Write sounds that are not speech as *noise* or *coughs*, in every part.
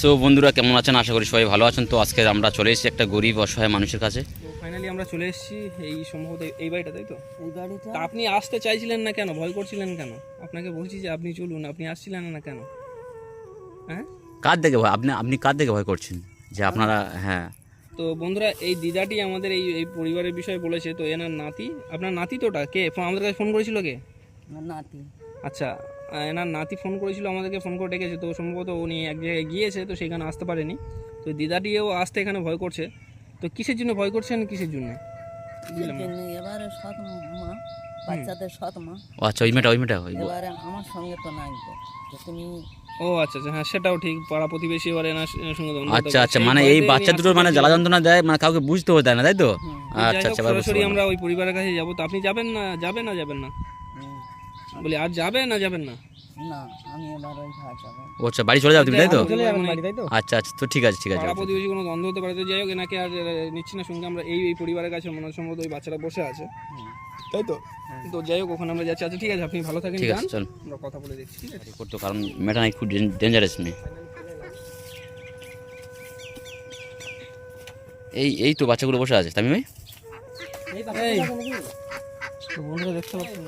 So বন্ধুরা কেমন আছেন? আশা করি সবাই ভালো আছেন। তো আজকে আমরা চলে এসেছি একটা গরিব অসহায় মানুষের কাছে। ফাইনালি আমরা চলে এসেছি এই সম্ভবত এই বাড়িটা তাই তো? এই বাড়িটা? আপনি আসতে চাইছিলেন না কেন? ভয় করছিলেন কেন? আপনাকে বলছি যে আপনি চলুন আপনি আসছিলেন না কেন? হ্যাঁ? কার দেখে ভয়? আপনি আপনি কার দেখে ভয় করছেন? যে আপনারা হ্যাঁ। তো বন্ধুরা এই দিদাটি আমাদের এই এই পরিবারের বিষয়ে বলেছে। তো এনার নাতি আপনার নাতি তোটা কে? ফোন আমাদের কাছে ফোন করেছিল কে? নাতি। আচ্ছা এনার নাতি ফোন করেছিল আমাদেরকে ফোন করে ডেকেছে। তো সম্ভবত উনি এক জায়গায় গিয়েছে তো সেখানে আসতে পারেনি। তো দিদাটিও আসতে এখানে ভয় করছে। তো কিসের জন্য ভয় করছেন কিসের জন্য? বুঝলাম না। কিন্তু এবারে সৎ মা বাচ্চাদের সৎ মা। ও আচ্ছা ওই মেয়েটা ওই মেয়েটা এবারে আমার সঙ্গে তো নাই তো তুমি ও আচ্ছা আচ্ছা হ্যাঁ সেটাও ঠিক। পাড়া প্রতিবেশী এবার সঙ্গে আচ্ছা আচ্ছা মানে এই বাচ্চা দুটোর মানে জ্বালা যন্ত্রণা দেয় মানে কাউকে বুঝতে না তাই তো? আচ্ছা আচ্ছা সরাসরি আমরা ওই পরিবারের কাছে যাব তো আপনি যাবেন না যাবেন না যাবেন না। বলি আর যাবেন না যাবেন না? না আমি এবার ওই ঘাট যাব। ও আচ্ছা বাড়ি চলে তুমি তাই তো? চলে যাবেন বাড়ি তাই তো? আচ্ছা আচ্ছা তো ঠিক আছে ঠিক আছে পাড়া প্রতিবেশী কোনো দ্বন্দ্ব হতে পারে তো যাই হোক এনাকে আর নিচ্ছি না সঙ্গে। আমরা এই এই পরিবারের কাছে মনে সম্ভবত ওই বাচ্চারা বসে আছে। তাই তো? তো যাই হোক ওখানে আমরা যাচ্ছি। আচ্ছা ঠিক আছে আপনি ভালো থাকেন ঠিক আছে চল। আমরা কথা বলে দেখছি ঠিক আছে? করতো কারণ নাকি খুব ডেঞ্জারাস মেয়ে। এই এই তো বাচ্চাগুলো বসে আছে। তামি ভাই? এই। তো বন্ধুরা দেখতে পাচ্ছেন।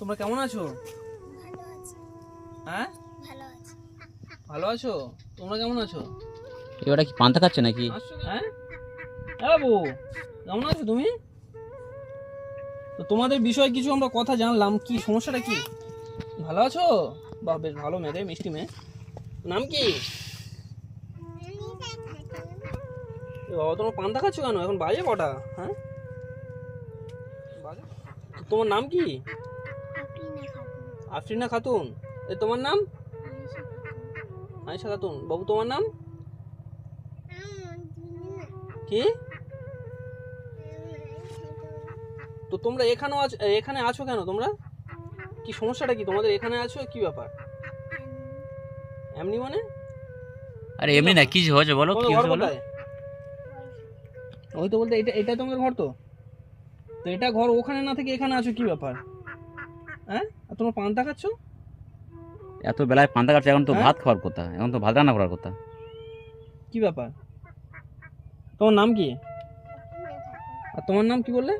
তোমরা কেমন আছো? হ্যাঁ? ভালো আছো? তোমরা কেমন আছো? এবারে কি পান্তা খাচ্ছে নাকি? হ্যাঁ? হ্যাঁ বাবু। কেমন আছো তুমি? তো তোমাদের বিষয়ে কিছু আমরা কথা জানলাম। কি সমস্যাটা কি? ভালো আছো? বাহ বেশ ভালো মেয়ে রে মিষ্টি মেয়ে। নাম কি? বাবা তোমার পান্তা খাচ্ছ কেন? এখন বাজে কটা হ্যাঁ? তোমার নাম কি? আফরিনা খাতুন? এ তোমার নাম? আয়েশা খাতুন। বাবু তোমার নাম? কি? তো তোমরা এখানেও আছো এখানে আছো কেন তোমরা? কি সমস্যাটা কি? তোমাদের এখানে আছো? কি ব্যাপার? এমনি মানে? আরে এমনি না কি হয়েছে বলো কি হয়েছে বলো? ওই তো বলতে এটা এটা তোমাদের ঘর তো? তো এটা ঘর ওখানে না থেকে এখানে আছো? কি ব্যাপার? হ্যাঁ? আর তোমরা পান্তা খাচ্ছ? এত বেলায় পান্তা খাচ্ছে এখন তো হ্যাঁ? ভাত খাওয়ার কথা এখন তো ভাত রান্না করার কথা। কি ব্যাপার? তোমার নাম কি? আর তোমার নাম কি বললে?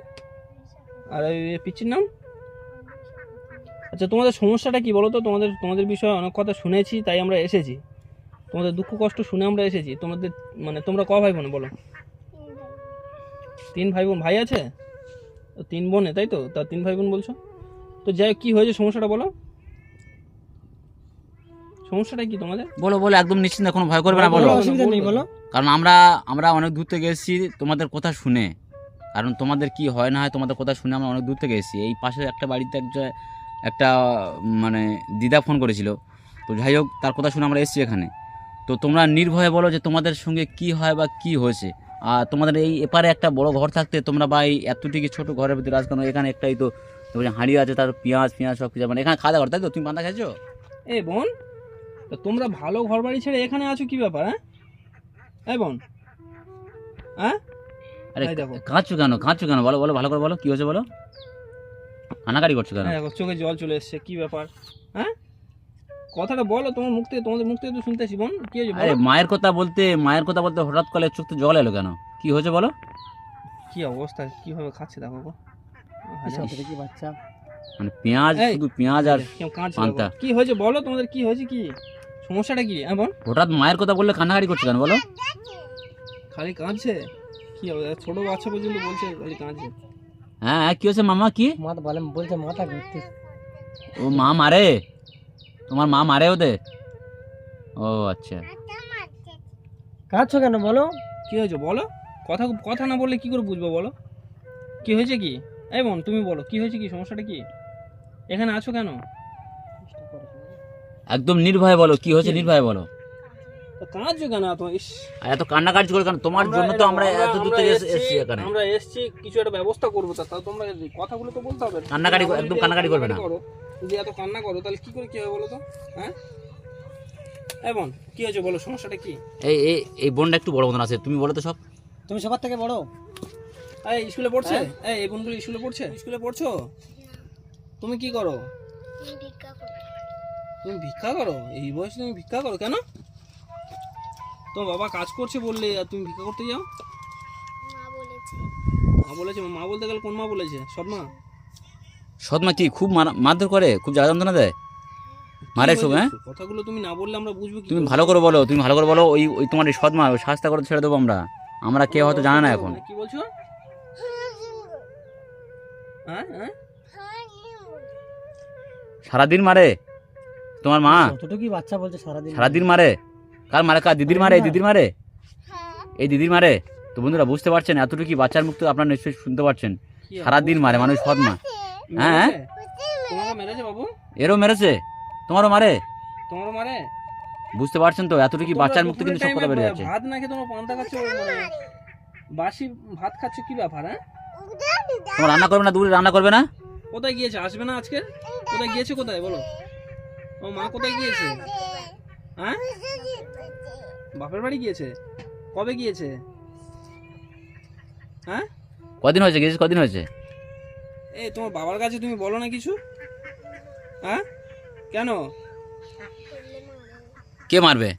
আর ওই পিচ্ছির নাম? আচ্ছা তোমাদের সমস্যাটা কি বলো তো? তোমাদের তোমাদের বিষয়ে অনেক কথা শুনেছি তাই আমরা এসেছি। তোমাদের দুঃখ কষ্ট শুনে আমরা এসেছি। তোমাদের মানে তোমরা ক ভাই বোন বলো? তিন ভাই বোন। ভাই আছে? তিন বোনে তাই তো? তা তিন ভাই বোন বলছো? তো যাই হোক, কি হয়েছে সমস্যাটা বলো? সমস্যাটা কি তোমাদের? বলো বলো একদম নিশ্চিন্ত কোনো ভয় করবে না বলো। অসুবিধা নেই বলো। কারণ আমরা আমরা অনেক দূর থেকে এসেছি তোমাদের কথা শুনে। কারণ তোমাদের কি হয় না হয় তোমাদের কথা শুনে আমরা অনেক দূর থেকে এসেছি। এই পাশে একটা বাড়িতে একটা একটা মানে দিদা ফোন করেছিল। তো যাই হোক তার কথা শুনে আমরা এসেছি এখানে। তো তোমরা নির্ভয়ে বলো যে তোমাদের সঙ্গে কি হয় বা কি হয়েছে। আর তোমাদের এই এপারে একটা বড় ঘর থাকতে তোমরা বা এই এতটিকে ছোট ঘরের ভিতরে আজ কেন এখানে একটাই তো তোমার হাঁড়ি আছে তার পেঁয়াজ পেঁয়াজ সব কিছু মানে এখানে খাওয়া দাওয়া তাই তো? তুমি পান্তা খাইছো? এ বোন তা তোমরা ভালো ঘর বাড়ি ছেড়ে এখানে আছো কি ব্যাপার হ্যাঁ? এই বোন হ্যাঁ? আরে। কাঁদছো কেন? কাঁদছো কেন? বলো বলো ভালো করে বলো কি হয়েছে বলো? কানাকারি করছ কেন? হ্যাঁ, দেখো, চোখে জল চলে এসছে কি ব্যাপার হ্যাঁ? কথাটা বলো তোমার মুখ থেকে তোমাদের মুখ থেকে তো শুনতেছি বোন কি হয়েছে আরে মায়ের কথা বলতে মায়ের কথা বলতে হঠাৎ করে চোখ তো জল এলো কেন? কি হয়েছে বলো? কি অবস্থা কীভাবে খাচ্ছে দেখো বাচ্চা? মানে পেঁয়াজ শুধু পেঁয়াজ আর পান্তা। কি হয়েছে বলো? তোমাদের কি হয়েছে কি? সমস্যাটা কি? হ্যাঁ বোন হঠাৎ মায়ের কথা বললে কান্নাকাটি করছ কেন বলো? খালি কাঁদছে? কি হবে? ছোট বাচ্চা পর্যন্ত বলছে খালি কাঁদছে। হ্যাঁ হ্যাঁ, কি হয়েছে মামা কি? মাথা বলে বলছে মাথা ঘুরতে। ও মা মারে? তোমার মা মারে ওদের? ও আচ্ছা। কাঁদছো কেন বলো? কি হয়েছে বলো? কথা কথা না বললে কি করে বুঝব বলো? কি হয়েছে কি? এই বোন তুমি বলো কি হয়েছে কি? সমস্যাটা কি? এখানে আছো কেন? একদম নির্ভয়ে বলো কি হয়েছে নির্ভয়ে বলো। কাঁদছো কেন ইস। আর এত কান্নাকাটি করে কেন? তোমার জন্য তো আমরা এত দূর থেকে এসেছি এখানে। আমরা এসেছি কিছু একটা ব্যবস্থা করব তা তোমরা কথাগুলো তো বলতে হবে কান্নাকাটি একদম কান্নাকাটি করবে না। যদি এত কান্না করো তাহলে কি করে কি হবে বলো তো? হ্যাঁ? এই বোন কি হয়েছে বলো সমস্যাটা কি? এই এই এই বোনটা একটু বড় মতন আছে তুমি বলো তো সব। তুমি সবার থেকে বড়? এই স্কুলে পড়ছে? হ্যাঁ? এই এই বোনগুলো স্কুলে পড়ছে? স্কুলে পড়ছো? তুমি কি করো? তুমি ভিক্ষা করো? এই বয়সে তুমি ভিক্ষা করো কেন? তোমার বাবা কাজ করছে বললে আর তুমি ভিক্ষা করতে যাও? মা বলেছে মা মা বলতে গেলে কোন মা বলেছে? সৎ মা? সৎমা কি খুব মারা- মারধর করে? খুব জ্বালা যন্ত্রণা দেয় মারে খুব হ্যাঁ? কথাগুলো তুমি না বললে আমরা বুঝব তুমি ভালো করে বলো তুমি ভালো করে বলো ওই ওই তোমার এই সৎমা ওই শাস্তা করে ছেড়ে দেবো আমরা। আমরা কেউ হয়তো জানে না এখন। কি বলছো? সারাদিন মারে? তোমার মা? কতটুকুই বাচ্চা বলছে সারাদিন সারাদিন মারে? কার মারে? কার দিদির মারে? এই দিদির মারে। এই দিদির মারে? তো বন্ধুরা বুঝতে পারছেন এতটুকু বাচ্চার মুখ তো আপনারা নিশ্চয়ই শুনতে পারছেন। সারাদিন মারে মানুষ সৎমা হ্যাঁ? মেরেছে? মেরেছে বাবু? এরও মেরেছে? তোমারও মারে? তোমারও মারে? বুঝতে পারছেন তো এতটুকু বাচ্চার মুখ থেকে কিন্তু সব কথা বেরিয়ে যাচ্ছে। ভাত না খেয়ে তোমরা পান্তা খাচ্ছ বাসি ভাত খাচ্ছ কি ব্যাপার হ্যাঁ? তোমার রান্না করবে না দুপুরে রান্না করবে না? কোথায় গিয়েছে? আসবে না আজকে? কোথায় গিয়েছে কোথায়? বলো। ও মা কোথায় গিয়েছে? হ্যাঁ? বাপের বাড়ি গিয়েছে? কবে গিয়েছে? হ্যাঁ? কদিন হয়েছে? গিয়েছে কদিন হয়েছে? এই তোমার বাবার কাছে তুমি বলো না কিছু? হ্যাঁ? কেন? কে মারবে?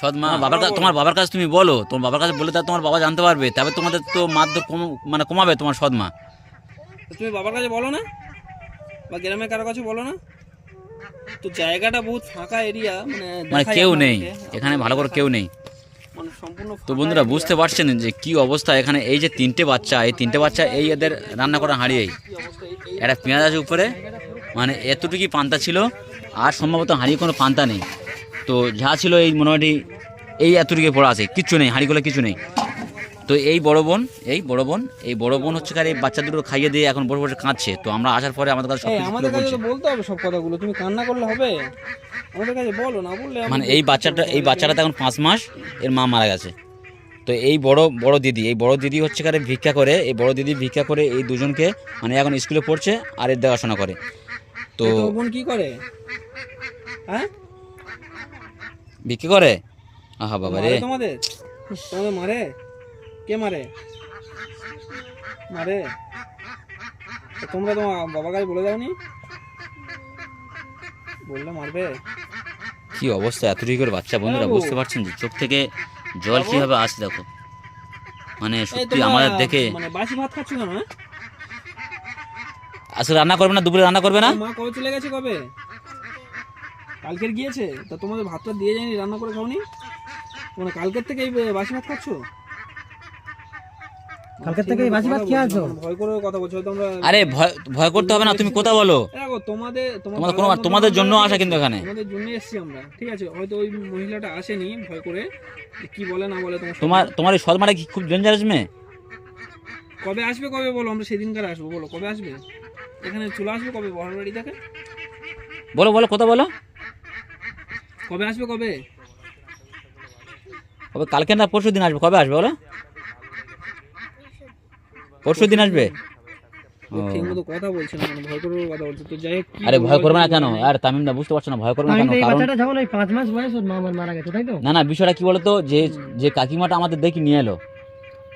সৎ মা বাবার কাছে তোমার বাবার কাছে তুমি বলো তোমার বাবার কাছে বলে তা তোমার বাবা জানতে পারবে তবে তোমাদের তো মারধর কম মানে কমাবে তোমার সৎ মা। তুমি বাবার কাছে বলো না? বা গ্রামের কারও কাছে বলো না? তো জায়গাটা বহুত ফাঁকা এরিয়া মানে মানে কেউ নেই এখানে ভালো করে কেউ নেই। মানে তো বন্ধুরা বুঝতে পারছেন যে কি অবস্থা এখানে? এই যে তিনটে বাচ্চা এই তিনটে বাচ্চা এই এদের রান্না করা হাঁড়িয়েই একটা পেঁয়াজ আছে উপরে মানে এতটুকুই পান্তা ছিল আর সম্ভবত হাঁড়িয়ে কোনো পান্তা নেই। তো যা ছিল এই মোটামুটি এই এতটুকু পড়া আছে কিচ্ছু নেই হাঁড়িগুলো কিছু নেই। তো এই বড় বোন এই বড় বোন এই বড় বোন হচ্ছে কার এই বাচ্চা দুটো খাইয়ে দিয়ে এখন বড় বসে কাঁদছে। তো আমরা আসার পরে আমাদের কাছে আমাদের কাছে বলতে হবে সব কথাগুলো তুমি কান্না করলে হবে। আমাদের কাছে বলো না বললে মানে এই বাচ্চাটা এই বাচ্চাটা তো এখন পাঁচ মাস এর মা মারা গেছে। তো এই বড় বড় দিদি এই বড় দিদি হচ্ছে কারে ভিক্ষা করে এই বড় দিদি ভিক্ষা করে এই দুজনকে মানে এখন স্কুলে পড়ছে আর এর দেখাশোনা করে। তো তো বোন কি করে? হ্যাঁ? ভিক্ষা করে? আহা বাবা রে। তোমাদের? তোমাদের মারে? কে মারে? মারে? তোমরা তোমার বাবার কাছে বলে দাওনি? বললে মারবে। কি অবস্থা এতটুকু করে বাচ্চা বন্ধুরা বুঝতে পারছেন যে চোখ থেকে জল বাবু। কীভাবে আসে দেখো। মানে সত্যি আমাদের দেখে মানে বাসি ভাত খাচ্ছ কেন হ্যাঁ? আসলে রান্না করবে না দুপুরে রান্না করবে না? মা কবে চলে গেছে কবে? কালকের গিয়েছে? তা তোমাদের ভাতটা দিয়ে যায়নি রান্না করে খাওনি? মানে কালকের থেকে এই বাসি ভাত খাচ্ছ? কালকের থেকে এই বাসি ভাত খেয়ে আছো? ভয় করে কথা বলছো হয়তো আমরা আরে ভয় ভয় করতে হবে না তুমি কোথা বলো? দেখো তোমাদের তোমাদের কোনো তোমাদের জন্য আসা কিন্তু এখানে। তোমাদের জন্য এসেছি আমরা ঠিক আছে? হয়তো ওই মহিলাটা আসেনি ভয় করে। কি বলে না বলে তোমার তোমার তোমার এই সদমাটা কি খুব ডেঞ্জারাস মেয়ে? কবে আসবে কবে বলো আমরা সেদিনকার আসব বলো কবে আসবে? এখানে চলে আসবে কবে বহার বাড়ি থেকে? বলো বলো কথা বলো? কবে আসবে কবে? কবে? কালকে না পরশু দিন আসবে? কবে আসবে বলো? পরশু দিন আসবে? কথা বলছে না মানে ভয় করে কথা বলছে। তো যাই আরে ভয় করবে না কেন? আর তামিম না বুঝতে পারছ না ভয় করবে না কেন? কারণ বাচ্চাটা যখন ওই পাঁচ মাস বয়স ওর মা মারা গেছে তাই তো? না না বিষয়টা কি বলতো? যে যে কাকিমাটা আমাদের দেখি নিয়ে এলো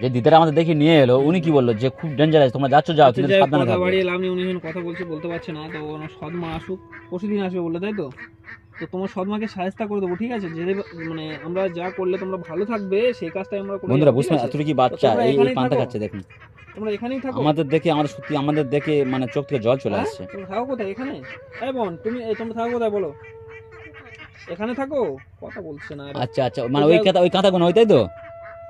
যে দিদারা আমাদের দেখে নিয়ে এলো উনি কি বলল? যে খুব ডেঞ্জারাস তোমরা যাচ্ছ যাও কিন্তু কথা থাকবে বাড়িয়ে লাভ নেই উনি কথা বলছে বলতে পারছে না তো ওনার সদমা আসুক পরশু আসবে বললে তাই তো? তো তোমার সদমাকে সাহায্য করে দেবো ঠিক আছে? যে মানে আমরা যা করলে তোমরা ভালো থাকবে সেই কাজটাই আমরা করে। বন্ধুরা বুঝতে আছে? এতটুকু বাচ্চা? এই পান্তা খাচ্ছে দেখুন। তোমরা এখানেই থাকো। আমাদের দেখে আমাদের সত্যি আমাদের দেখে মানে চোখ থেকে জল চলে হ্যাঁ? আসছে। তুমি থাকো কোথায়? এখানে? এই বোন তুমি এই তোমরা থাকো কোথায় বলো? এখানে থাকো? কথা বলছে না আচ্ছা আচ্ছা মানে ওই কাঁথা ওই কাঁথাগুলো ওই তাই তো?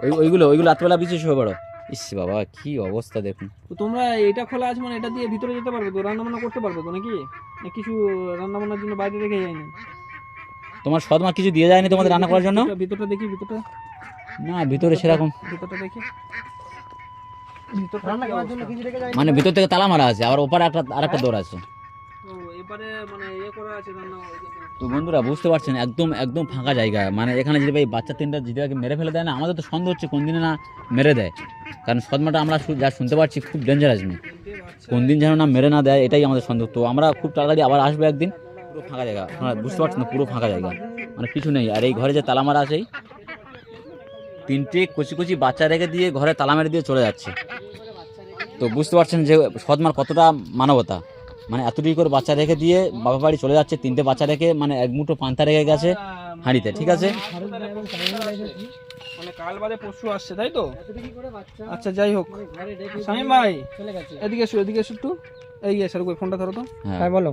ওই ওইগুলো ওইগুলো রাত্রেবেলা বিশেষ হয়ে বড় ইস বাবা কি অবস্থা দেখুন। তো তোমরা এটা খোলা আছে মানে এটা দিয়ে ভিতরে যেতে পারবে তো রান্না বান্না করতে পারবে তো নাকি? না কিছু রান্না বান্নার জন্য বাইরে রেখে যায়নি? তোমার সদমা কিছু দিয়ে যায়নি তোমাদের রান্না করার জন্য? ভিতরটা- দেখি ভিতরটা। না ভিতরে সেরকম। ভিতরটা দেখি। মানে ভিতর থেকে তালা মারা আছে আবার ওপারে একটা আরেকটা দৌড় আছে। ও এবারে মানে ইয়ে করা আছে রান্না তো বন্ধুরা বুঝতে পারছেন, একদম একদম ফাঁকা জায়গা। মানে এখানে যদি ভাই বাচ্চা তিনটা যদি মেরে ফেলে দেয় না, আমাদের তো সন্দেহ হচ্ছে কোন দিনে না মেরে দেয়। কারণ সদমাটা আমরা যা শুনতে পারছি খুব ডেঞ্জারাস তিনটে কোন দিন যেন না মেরে না দেয়, এটাই আমাদের সন্দেহ। তো আমরা খুব তাড়াতাড়ি আবার আসব একদিন। পুরো ফাঁকা জায়গা। বুঝতে পারছেন না, পুরো ফাঁকা জায়গা। মানে কিছু নেই। আর এই ঘরে যে তালা মারা আছে তিনটে কচি কচি বাচ্চা রেখে দিয়ে ঘরে তালা মেরে দিয়ে চলে যাচ্ছে। তো বুঝতে পারছেন যে সদমার কতটা মানবতা। মানে এতটুকু করে বাচ্চা রেখে দিয়ে বাবা বাড়ি চলে যাচ্ছে তিনটে বাচ্চা রেখে মানে এক মুঠো পান্তা রেখে গেছে হাঁড়িতে ঠিক আছে? মানে কাল বাদে পরশু আসছে তাই তো? এতটুকু করে বাচ্চা আচ্ছা যাই হোক। ঘরে ভাই এদিকে এসো এদিকে এসো একটু। এই এসে ফোনটা ধরো তো। হ্যাঁ। বলো।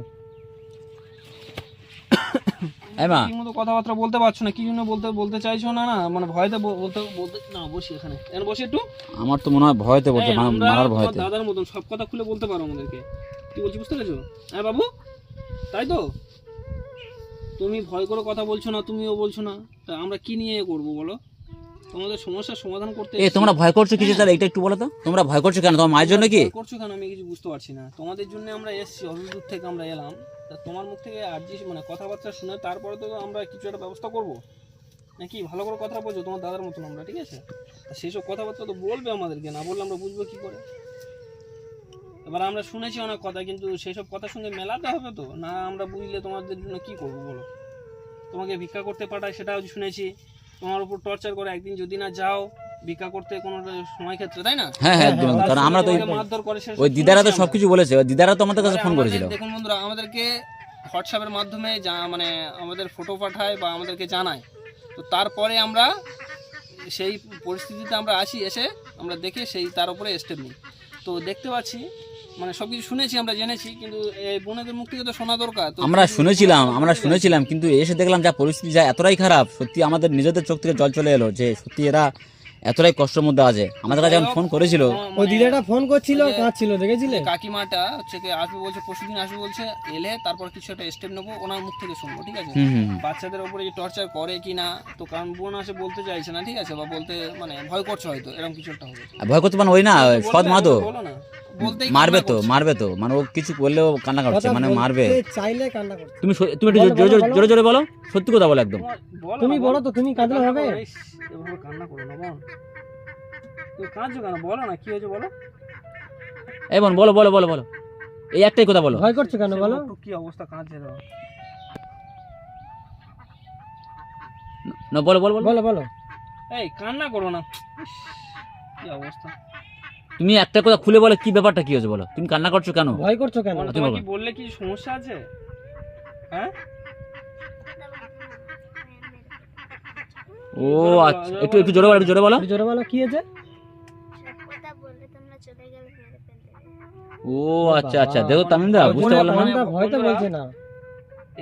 *coughs* এই মতো কথাবার্তা বলতে পারছ না? কি জন্য বলতে বলতে চাইছো না না? মানে ভয়তে বলতে বলতে না বসি এখানে। এখানে বসি একটু। আমার তো মনে হয় ভয়তে বলছে এই, মারার ভয়তে। দাদার মতন সব কথা খুলে বলতে পারো আমাদেরকে। কি বলছি বুঝতে পেরেছ? হ্যাঁ বাবু? তাই তো? তুমি ভয় করে কথা বলছো না তুমিও বলছো না। তা আমরা কি নিয়ে করব বলো? তোমাদের সমস্যার সমাধান করতে এ তোমরা ভয় করছ কিছু? তাহলে এটা একটু বলো তো। তোমরা ভয় করছ কেন? তোমার মায়ের জন্য কি? ভয় করছ কেন? আমি কিছু বুঝতে পারছি না। তোমাদের জন্য আমরা এসেছি অত দূর থেকে আমরা এলাম। তা তোমার মুখ থেকে আর যে মানে কথাবার্তা শুনে তারপরে তো আমরা কিছু একটা ব্যবস্থা করব? নাকি ভালো করে কথা বলছো? তোমার দাদার মতন আমরা ঠিক আছে? তা সেসব কথাবার্তা তো বলবে আমাদেরকে না বললে আমরা বুঝব কি করে? এবার আমরা শুনেছি অনেক কথা কিন্তু সেসব কথার সঙ্গে মেলাতে হবে তো? না আমরা বুঝলে তোমাদের জন্য কি করব বলো? তোমাকে ভিক্ষা করতে পাঠায় সেটাও শুনেছি। তোমার উপর টর্চার করে একদিন যদি না যাও ভিক্ষা করতে কোনো সময় ক্ষেত্রে তাই না? হ্যাঁ হ্যাঁ একদম। কারণ আমরা তো মারধর করে ওই দিদারা তো। সবকিছু বলেছে। ওই দিদারা তো আমাদের কাছে ফোন করেছিল। দেখুন বন্ধুরা আমাদেরকে হোয়াটসঅ্যাপের মাধ্যমে যা মানে আমাদের ফটো পাঠায় বা আমাদেরকে জানায়। তো তারপরে আমরা সেই পরিস্থিতিতে আমরা আসি এসে আমরা দেখে সেই তার উপরে স্টেপ নিই। তো দেখতে পাচ্ছি মানে সব কিছু শুনেছি আমরা জেনেছি কিন্তু এই বোনেদের মুখ থেকে তো শোনা দরকার। আমরা শুনেছিলাম আমরা শুনেছিলাম কিন্তু এসে দেখলাম যা পরিস্থিতি যা এতটাই খারাপ সত্যি আমাদের নিজেদের চোখ থেকে জল চলে এলো যে সত্যি এরা এতটাই কষ্টের মধ্যে আছে। আমাদের কাছে যখন ফোন করেছিল ওই মানে দিদাটা ফোন করছিল কাঁদছিল দেখেছিলে? কাকিমাটা হচ্ছে কি আসবে বলছে পরশুদিন আসবে বলছে এলে তারপর কিছু একটা স্টেপ নেব ওনার মুখ থেকে শুনব ঠিক আছে। বাচ্চাদের উপরে যে টর্চার করে কি না? তো কারণ বোন আসে বলতে চাইছে না ঠিক আছে? বা বলতে মানে ভয় করছে হয়তো এরকম কিছু একটা হবে। আর ভয় করতে পারেন ওই না সৎ মা তো বলো না। মারবে কান্না তো মারবে তো। মানে ও কিছু করলেও কান্না করছে মানে মারবে। চাইলে কান্না করছে? তুমি তুমি একটু জোরে জোরে- জোরে জোরে বলো। সত্যি কথা বলো একদম। তুমি বলো তো তুমি কাঁদলে হবে? কান্না করো না তুমি কাঁদছো কেন? বলো না কি হয়েছে বলো? এই বোন বলো বলো বলো বলো। এই একটাই কথা বলো। ভয় করছ কেন বলো? কি অবস্থা কাঁদছে না বলো বলো বলো। বলো বলো। এই কান্না করো না। কি অবস্থা? তুমি একটা কথা খুলে বলো কি ব্যাপারটা কি হয়েছে বলো? তুমি কান্না করছ কেন? ভয় করছ কেন? তুমি তোমার কি বললে কি সমস্যা আছে? হ্যাঁ? ও আচ্ছা একটু একটু জোরে বলো একটু জোরে বলো। একটু জোরে বলো কি হয়েছে? সব কথা বললে তোমরা চলে গেলে মেরে ফেলবে ও আচ্ছা আচ্ছা দেখো তামিম দা বুঝতে পারলাম না। ভয় তো বলছে না।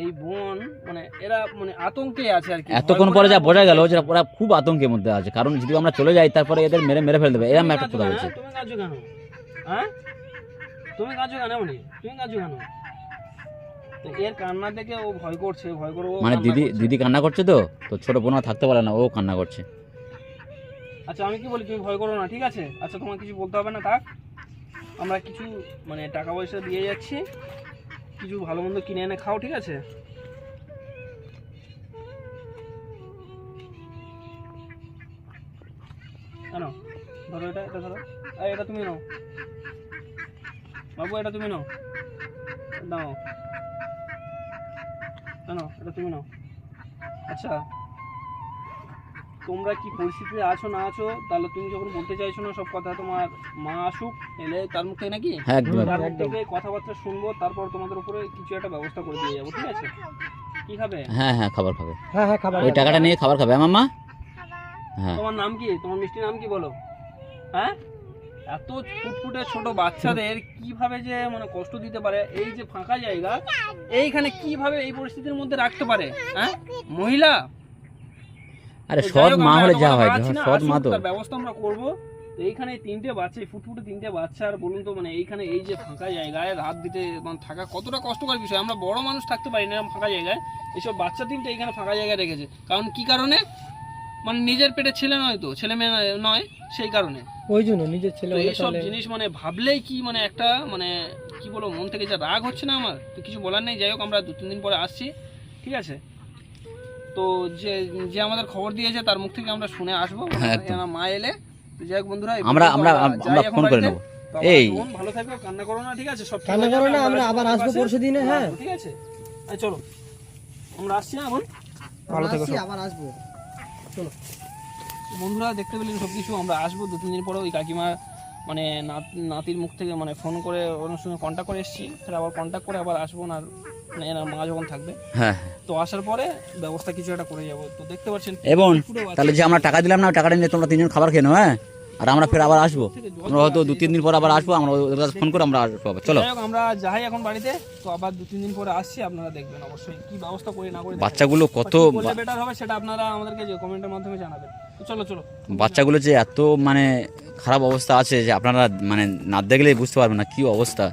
এই বোন মানে এরা মানে আতঙ্কে আছে আর কি। এতক্ষণ পরে যা বোঝা গেল যে ওরা খুব আতঙ্কের মধ্যে আছে। কারণ যদি আমরা চলে যাই তারপরে এদের মেরে মেরে ফেলে দেবে। এরকম একটা কথা বলছে? তুমি কাঁদছো কেন? হ্যাঁ? তুমি কাঁদছো কেন এমনি তুমি কাঁদছো কেন? এর কান্না দেখে ও ভয় করছে ভয় করে মানে দিদি দিদি কান্না করছে তো? তো ছোট বোন থাকতে পারে না ও কান্না করছে। আচ্ছা আমি কি বলি? তুমি ভয় করো না ঠিক আছে? আচ্ছা তোমার কিছু বলতে হবে না থাক। আমরা কিছু মানে টাকা পয়সা দিয়ে যাচ্ছি। কিছু ভালো মন্দ কিনে এনে খাও, ঠিক আছে? কেন ধরো এটা এটা ধরো। এটা তুমি নাও। বাবু, এটা তুমি নাও। নাও কেন এটা তুমি নাও। আচ্ছা। তোমরা কি পরিস্থিতিতে আছো না আছো তাহলে তুমি যখন বলতে চাইছো না সব কথা তোমার মা আসুক এলে তার মুখে নাকি? হ্যাঁ তার মুখ থেকে কথাবার্তা শুনব তারপর তোমাদের উপরে কিছু একটা ব্যবস্থা করে দিয়ে যাব ঠিক আছে? কি খাবে? হ্যাঁ হ্যাঁ খাবার খাবে। হ্যাঁ হ্যাঁ খাবার ওই টাকাটা নিয়ে খাবার খাবে। হ্যাঁ মাম্মা হ্যাঁ। তোমার নাম কি? তোমার মিষ্টির নাম কি বলো? হ্যাঁ? এত ফুটফুটে ছোট বাচ্চাদের কীভাবে যে মানে কষ্ট দিতে পারে? এই যে ফাঁকা জায়গা এইখানে কীভাবে এই পরিস্থিতির মধ্যে রাখতে পারে? হ্যাঁ? মহিলা? আরে সৎ মা হলে যা হয় সৎ মা তো। ব্যবস্থা আমরা করব। তো এইখানে তিনটে বাচ্চা ফুটফুটে তিনটে বাচ্চা আর বলুন তো মানে এইখানে এই যে ফাঁকা জায়গায় রাত দিতে মানে থাকা কতটা কষ্টকর বিষয়। আমরা বড় মানুষ থাকতে পারি না ফাঁকা জায়গায়। এইসব বাচ্চা তিনটে এইখানে ফাঁকা জায়গায় রেখেছে। কারণ কি কারণে? মানে নিজের পেটে ছেলে নয় তো ছেলে মেয়ে নয় সেই কারণে। ওই জন্য নিজের ছেলে এইসব জিনিস মানে ভাবলেই কি মানে একটা মানে কি বলব মন থেকে যা রাগ হচ্ছে না আমার? তো কিছু বলার নেই যাই হোক আমরা দু তিন দিন পরে আসছি ঠিক আছে? তো যে যে আমাদের খবর দিয়েছে তার মুখ থেকে আমরা শুনে আসব। হ্যাঁ, মা এলে। যাই বন্ধুরা আমরা আমরা আমরা ফোন করে নেব। এই। ভালো থাকো কান্না করো না ঠিক আছে? সব কান্না করো না, আমরা আবার আসব পরশু পরশুদিনে, হ্যাঁ। ঠিক আছে? এই চলো আমরা আসছি না এখন? ভালো থেকো আসছি, আবার আসব। চলো। বন্ধুরা দেখতে পেলেন সব কিছু আমরা আসব। দু তিন দিন পরে ওই কাকিমা মানে নাত- নাতির মুখ থেকে মানে ফোন করে ওনার সঙ্গে কন্ট্যাক্ট করে এসেছি। ফের আবার কন্ট্যাক্ট করে আবার আসব না মানে এনার মা যখন থাকবে। হ্যাঁ। তো আসার পরে ব্যবস্থা কিছু একটা করে যাব। তো দেখতে পাচ্ছেন এবং তাহলে যে আমরা টাকা দিলাম না টাকাটা নিয়ে তোমরা তিনজন খাবার খেয়ে নাও হ্যাঁ? আর আমরা ফের আবার আসব। আমরা হয়তো দু তিন দিন পর আবার আসব আমরা ওদের কাছে ফোন করে আমরা আসব আবার। চলো। আমরা যাই এখন বাড়িতে। তো আবার দু তিন দিন পরে আসছি আপনারা দেখবেন অবশ্যই কি ব্যবস্থা করি না করি বাচ্চাগুলো কত বেটার হবে সেটা আপনারা আমাদেরকে কমেন্টের মাধ্যমে জানাবেন। চলো চলো। বাচ্চাগুলো যে এত মানে খারাপ অবস্থা আছে যে আপনারা মানে না দেখলেই বুঝতে পারবেন না কী অবস্থা।